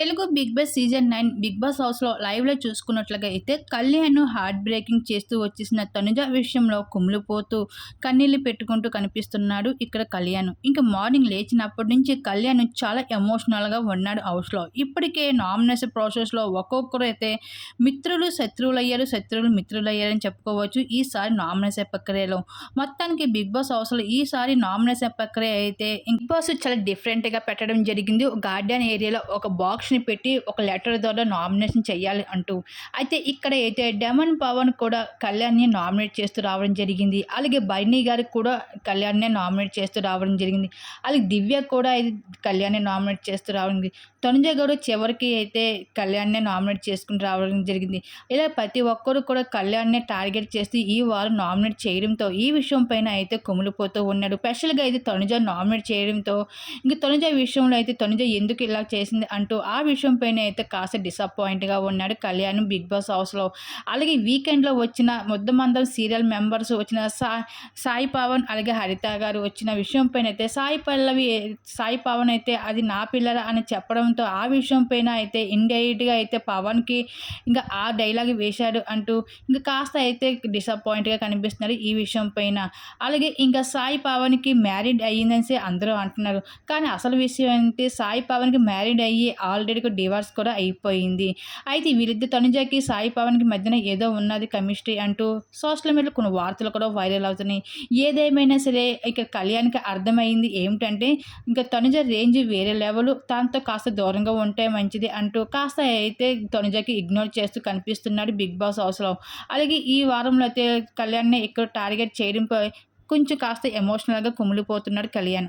Telugu Bigg Boss season nine Bigg Boss హౌస్లో లైవ్లో చూసుకున్నట్లుగా అయితే కళ్యాణ్ హార్ట్ బ్రేకింగ్ చేస్తూ వచ్చేసిన తనుజ విషయంలో కుమిలిపోతూ కన్నీళ్ళు పెట్టుకుంటూ కనిపిస్తున్నాడు ఇక్కడ కళ్యాణ్. ఇంకా మార్నింగ్ లేచినప్పటి నుంచి కళ్యాణ్ చాలా ఎమోషనల్గా ఉన్నాడు హౌస్లో ఇప్పటికే నామినేషన్ ప్రాసెస్లో ఒక్కొక్కరు అయితే మిత్రులు శత్రువులు అయ్యారు శత్రువులు మిత్రులు అయ్యారని చెప్పుకోవచ్చు. ఈసారి నామినేషన్ ప్రక్రియలో మొత్తానికి బిగ్ బాస్ హౌస్లో ఈసారి నామినేషన్ ప్రక్రియ అయితే బిగ్ బాస్ చాలా డిఫరెంట్గా పెట్టడం జరిగింది. గార్డెన్ ఏరియాలో ఒక బాక్స్ ఆప్షన్ పెట్టి ఒక లెటర్ ద్వారా నామినేషన్ చేయాలి అంటూ. అయితే ఇక్కడ అయితే డెమన్ పవన్ కూడా కళ్యాణ్ని నామినేట్ చేస్తూ రావడం జరిగింది. అలాగే బైనీ గారికి కూడా కళ్యాణ్నే నామినేట్ చేస్తూ రావడం జరిగింది. అలాగే దివ్య కూడా కళ్యాణ్ని నామినేట్ చేస్తూ రావడం తనుజ గారు చివరికి అయితే కళ్యాణ్నే నామినేట్ చేసుకుని రావడం జరిగింది. ఇలా ప్రతి ఒక్కరు కూడా కళ్యాణ్నే టార్గెట్ చేసి ఈ వారం నామినేట్ చేయడంతో ఈ విషయం పైన అయితే కుమిలిపోతూ ఉన్నాడు స్పెషల్గా అయితే తనుజ నామినేట్ చేయడంతో ఇంక తనుజ విషయంలో అయితే తనుజ ఎందుకు ఇలా చేసింది అంటూ ఆ ఆ విషయంపైన అయితే కాస్త డిసప్పాయింట్గా ఉన్నాడు కళ్యాణ్ బిగ్ బాస్ హౌస్లో అలాగే వీకెండ్లో వచ్చిన ముద్దమందం సీరియల్ మెంబర్స్ వచ్చిన సాయి సాయి పవన్ అలాగే హరిత గారు వచ్చిన విషయంపైన అయితే సాయి పల్లవి సాయి పవన్ అయితే అది నా పిల్లల అని చెప్పడంతో ఆ విషయంపైన అయితే ఇండైరెక్ట్గా అయితే పవన్కి ఇంకా ఆ డైలాగ్ వేశాడు అంటూ ఇంకా కాస్త అయితే డిసప్పాయింట్గా కనిపిస్తున్నారు ఈ విషయం పైన. అలాగే ఇంకా సాయి పవన్కి మ్యారీడ్ అయ్యిందని అందరూ అంటున్నారు. కానీ అసలు విషయం ఏంటి? సాయి పవన్కి మ్యారీడ్ అయ్యి ఆల్ ఆల్రెడీ డివార్స్ కూడా అయిపోయింది. అయితే వీరిద్దరు తనుజకి సాయి పవన్కి మధ్యన ఏదో ఉన్నది కెమిస్ట్రీ అంటూ సోషల్ మీడియాలో కొన్ని వార్తలు కూడా వైరల్ అవుతున్నాయి. ఏదేమైనా సరే ఇక కళ్యాణ్కి అర్థమైంది ఏమిటంటే ఇంకా తనుజ రేంజ్ వేరే లెవెల్ దాంతో కాస్త దూరంగా ఉంటే మంచిది అంటూ కాస్త అయితే తనుజకి ఇగ్నోర్ చేస్తూ కనిపిస్తున్నాడు బిగ్ బాస్ హౌస్లో. అలాగే ఈ వారంలో అయితే కళ్యాణ్ని ఇక్కడ టార్గెట్ చేయడంపై కొంచెం కాస్త ఎమోషనల్గా కుమిలిపోతున్నాడు కళ్యాణ్.